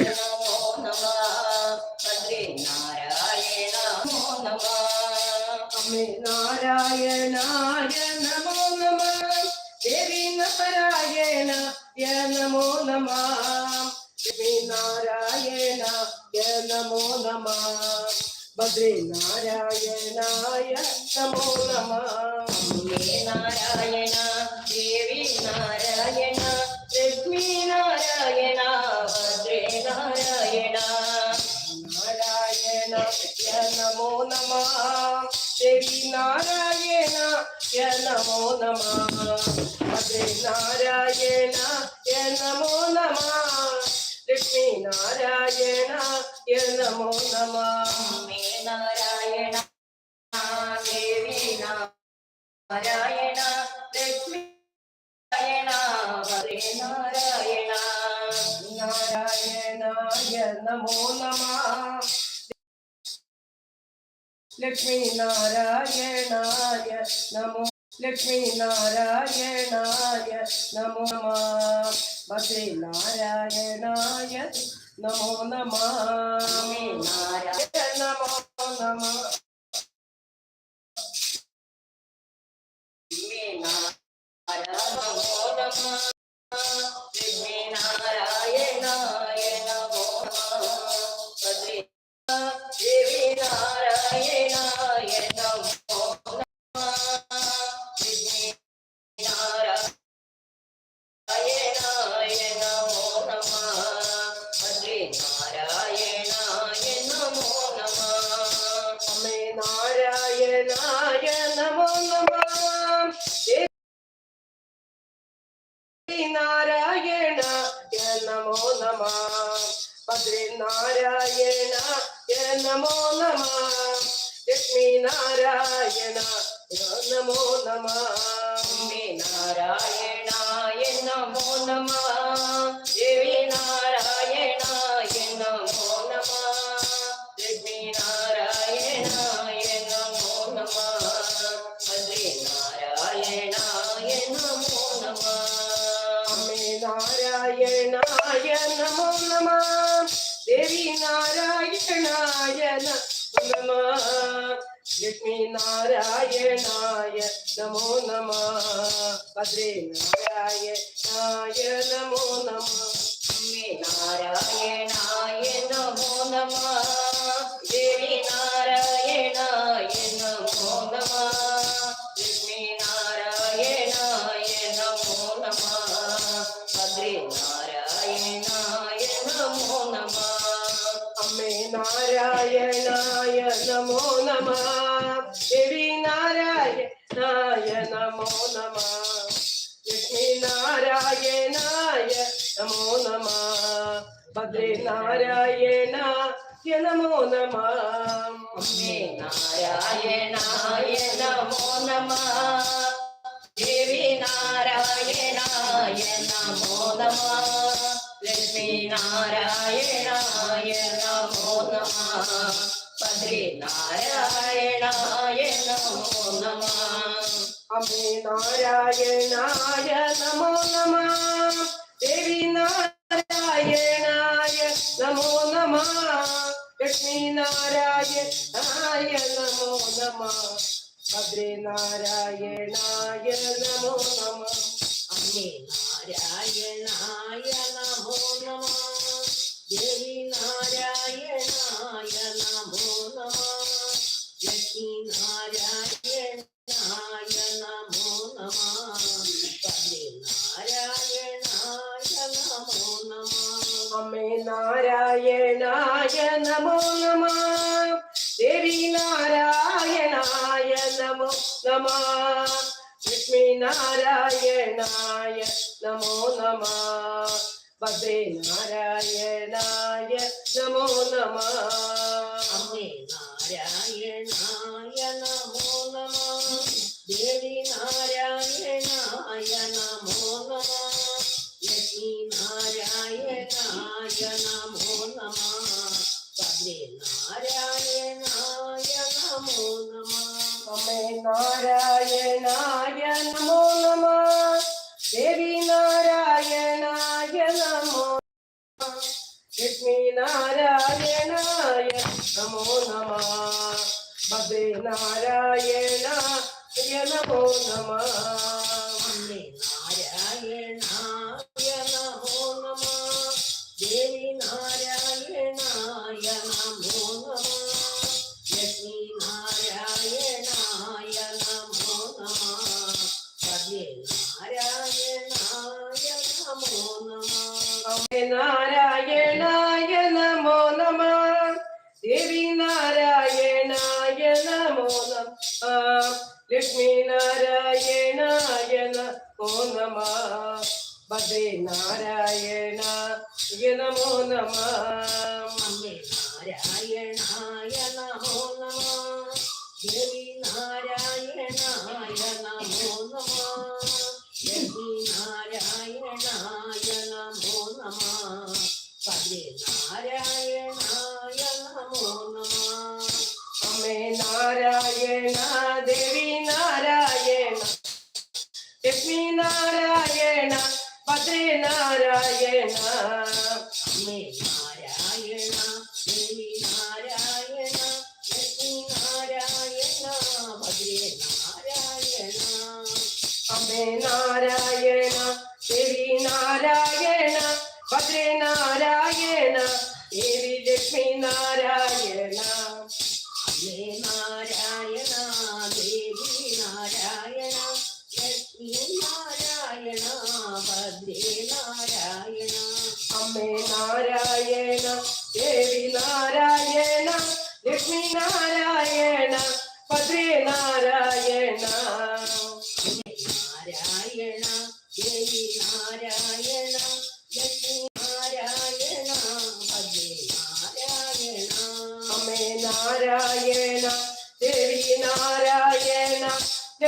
നമോ നമ ഭദ്രേ നാരായണ നമോ നമ അമ്മേ നാരായണായ നമോ നമ ദേവി നാരായണ നമോ നമ ദേവി നാരായണ നമോ നമ ഭദ്രേ നാരായണായ നമോ നമ അമ്മേ നാരായണ ദേവി നാരായണ ലക്ഷ്മി നാരായണ നാരായണ നാരായണ നമോ നമ. ദേവി നാരായണ നമോ നമ. ഭദ്രേ നാരായണ നമോ നമ. ലക്ഷ്മി നാരായണ നമോ നമ. അമ്മേ നാരായണ ദേവി നാരായണ ലക്ഷ്മി നാരായണ ഭദ്രേ നാരായണ. നാരായണായ നമോ നമ ലക്ഷ്മി നാരായണായ നമോ ലക്ഷ്മി നാരായണായ നമോ നമ ഭദ്രേ നാരായണായ നമോ നമ യ നമോ നമ അമ്മേ നാരായണായ ഭദ്രേ ഭദ്രേ നാരായണായ നമോ നമ അമ്മേ നാരായണായ നമോ നമ ദേവി നാരായണായ നമോ നമ ലക്ഷ്മി നാരായണായ നമോ നമ ഭദ്രേ നാരായണായ നമോ നമ അമ്മേ നാരായണായ നാരായണായ നമോ നമ ഭദ്രേ നാരായണായ നമോ നമ അമ്മേ നാരായണായ നമോ നമ ദേവി നാരായണായ നമോ നമ ലക്ഷ്മി നാരായണായ നമോ നമ പതി നാരായണായ നമോ നമ അമ്മേ നാരായണായ നമോ നമ. നമോ നമ ലക്ഷ്മി നാരായണായ നമോ നമ ഭദ്രേ നാരായണായ നമോ നമ അമ്മേ നാരായണായ నారాయణాయ నమో నమ. దేవి నారాయణాయ నమో లక్ష్మీ నారాయణాయ నమో నమ భద్రే నారాయణ నమో నమ వందే నారాయణ ലക്ഷ്മീനാരായണായ ഓ നമ. ബദ്രീനാരായണ നമോ നമ. നാരായണായ നാരായണ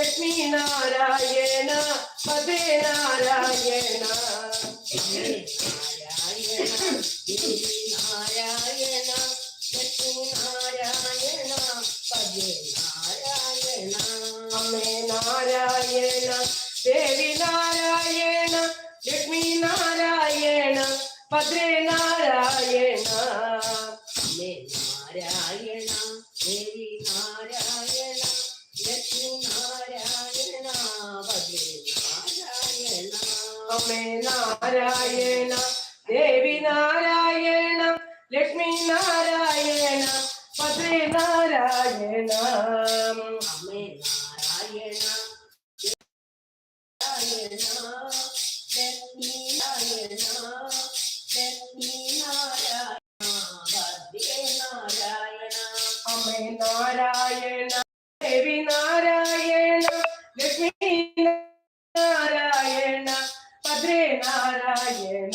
ലക്ഷ്മി നാരായണ പതേ നാരായണ നാരായണ ലക്ഷ്മി നാരായണ പതേ നാരായണ അമ്മേ നാരായണ ദേവി നാരായണ ലക്ഷ്മി നാരായണ പതേ നാരായണ അമ്മേ നാരായണ ദേവി നാരായണ രാമേ നാരായണ ദേവി നാരായണ ലക്ഷ്മി നാരായണ പതേ നാരായണ. രാമേ നാരായണ ലക്ഷ്മി നാരായണ ലക്ഷ്മി നാരായണ പതേ നാരായണ. അമ്മേ നാരായണ ദേവി നാരായണ ലക്ഷ്മി ಭದ್ರೇ ನಾರಾಯಣ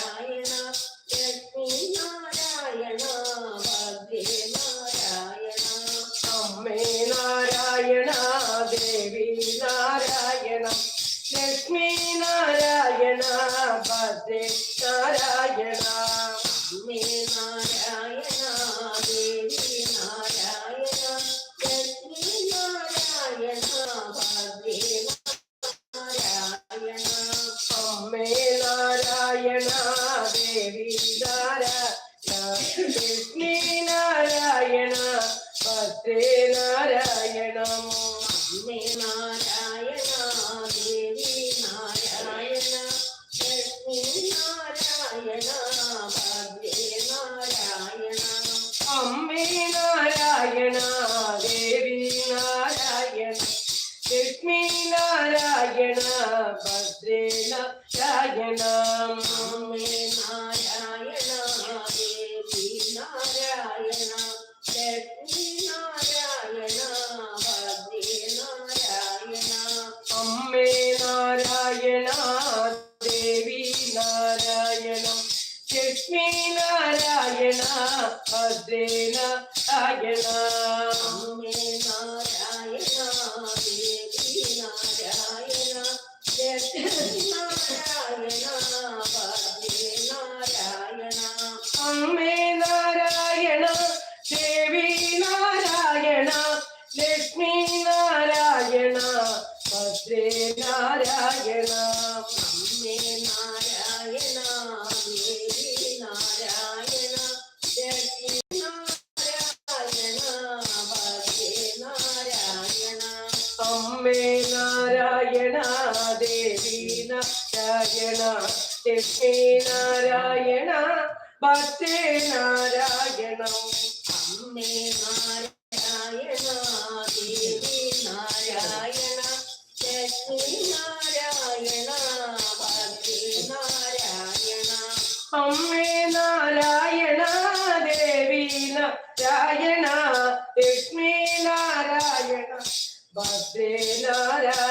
നാരായണ ദേവി നാരായണ അമ്മേ നാരായണ ദേവി നാരായണ ലക്ഷ്മി നാരായണ ഭക്തേ നാരായണം. അമ്മേ നാരായണ ദേവി നാരായണ ലക്ഷ്മി നാരായണ ഭദ്രേ നാരായണ. അമ്മേ നാരായണ ദേവി നാരായണ ലക്ഷ്മി ഭദ്രേ നാരായണ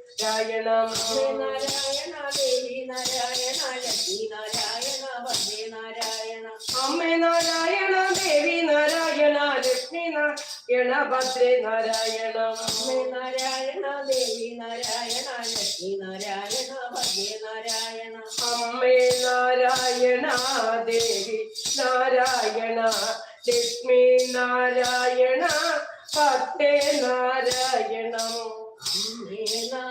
നാരായണം അമ്മേ നാരായണ ദേവി നാരായണ ലക്ഷ്മി നാരായണ ഭദ്രേ നാരായണ അമ്മേ നാരായണ ദേവി നാരായണ ലക്ഷ്മി നാരായണ ഭദ്രേ നാരായണം അമ്മേ നാരായണ ദേവി നാരായണ ലക്ഷ്മി നാരായണ ഭദ്രേ നാരായണ അമ്മേ നാരായണ ദേവി നാരായണ ലക്ഷ്മി നാരായണ ഭദ്രേ നാരായണം അമ്മേ നാരായണ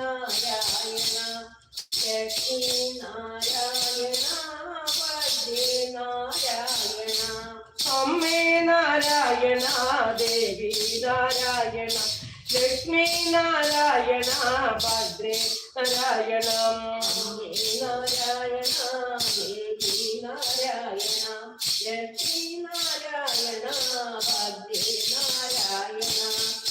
ദേവി നാരായണ ലക്ഷ്മി നാരായണ ഭദ്രേ നാരായണ അമ്മേ നാരായണ ദേവി നാരായണ ലക്ഷ്മി നാരായണ ഭദ്രേ നാരായണ അമ്മേ നാരായണ ദേവി നാരായണ ലക്ഷ്മി നാരായണ ഭദ്രേ നാരായണ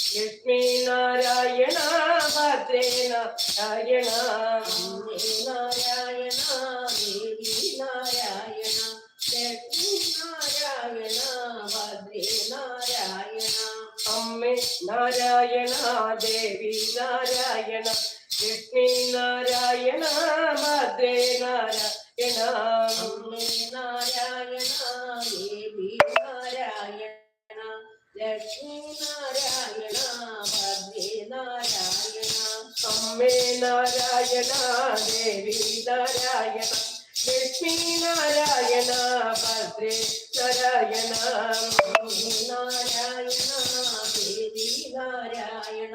നാരായണ ലക്ഷ്മി നാരായണ ഭദ്രേ നാരായണ നാരായണ ദേവി നാരായണ ഭദ്രേ നാരായണ നാരായണ ദേവി നാരായണ നാരായണ ഭദ്രേ നാരായണ നാരായണ ലക്ഷ്മി നാരായണ ഭദ്രേ നാരായണ അമ്മേ നാരായണ ദേവി നാരായണ ലക്ഷ്മി നാരായണ ഭദ്രേ നാരായണ നാരായണ ദേവി നാരായണ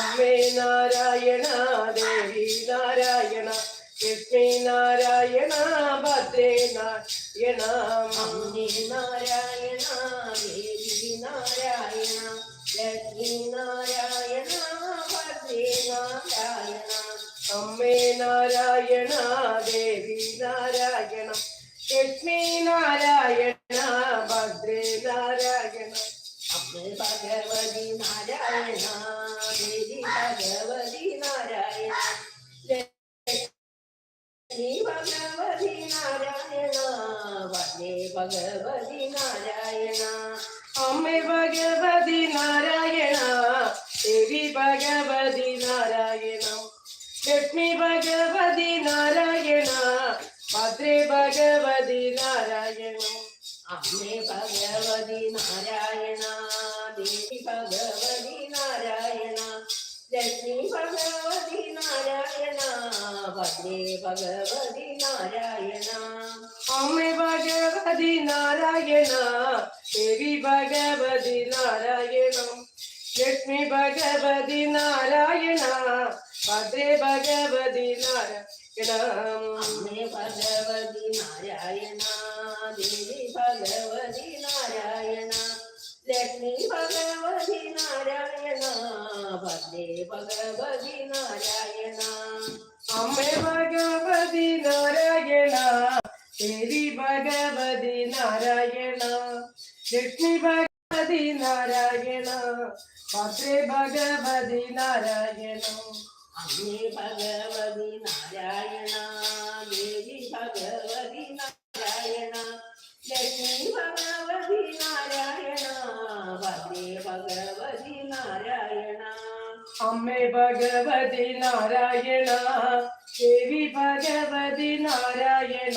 അമ്മേ നാരായണ അമ്മേ ഭഗവതി നാരായണ ദേവി ഭഗവതി നാരായണ ലക്ഷ്മി ഭഗവതി നാരായണ ഭദ്രേ ഭഗവതി നാരായണ അമ്മേ ഭഗവതി നാരായണ വന്ദേ ഭഗവതി നാരായണ അമ്മേ ഭഗവതി നാരായണ ദേവി ഭഗവതി നാരായണ ലക്ഷ്മി ഭഗവതി നാരായണ ഭദ്രേ ഭഗവതി നാരായണ അമ്മേ ഭഗവതി നാരായണ ദേവി ഭഗവതി നാരായണ ലക്ഷ്മി ഭഗവതി നാരായണ വന്ദേ ഭഗവതി നാരായണ അമ്മേ ഭഗവതി നാരായണ ദേവി ഭഗവതി നാരായണ ലക്ഷ്മി ഭഗവതി നാരായണ ഭദ്രേ ഭഗവതി നാരായണ അമ്മേ ഭഗവതി നാരായണ ദേവി ഭഗവതി നാരായണ ലക്ഷ്മി ഭഗവതി നാരായണ വന്ദേ ഭഗവതി നാരായണ അമ്മേ ഭഗവതി നാരായണ ദേവി ഭഗവതി നാരായണ.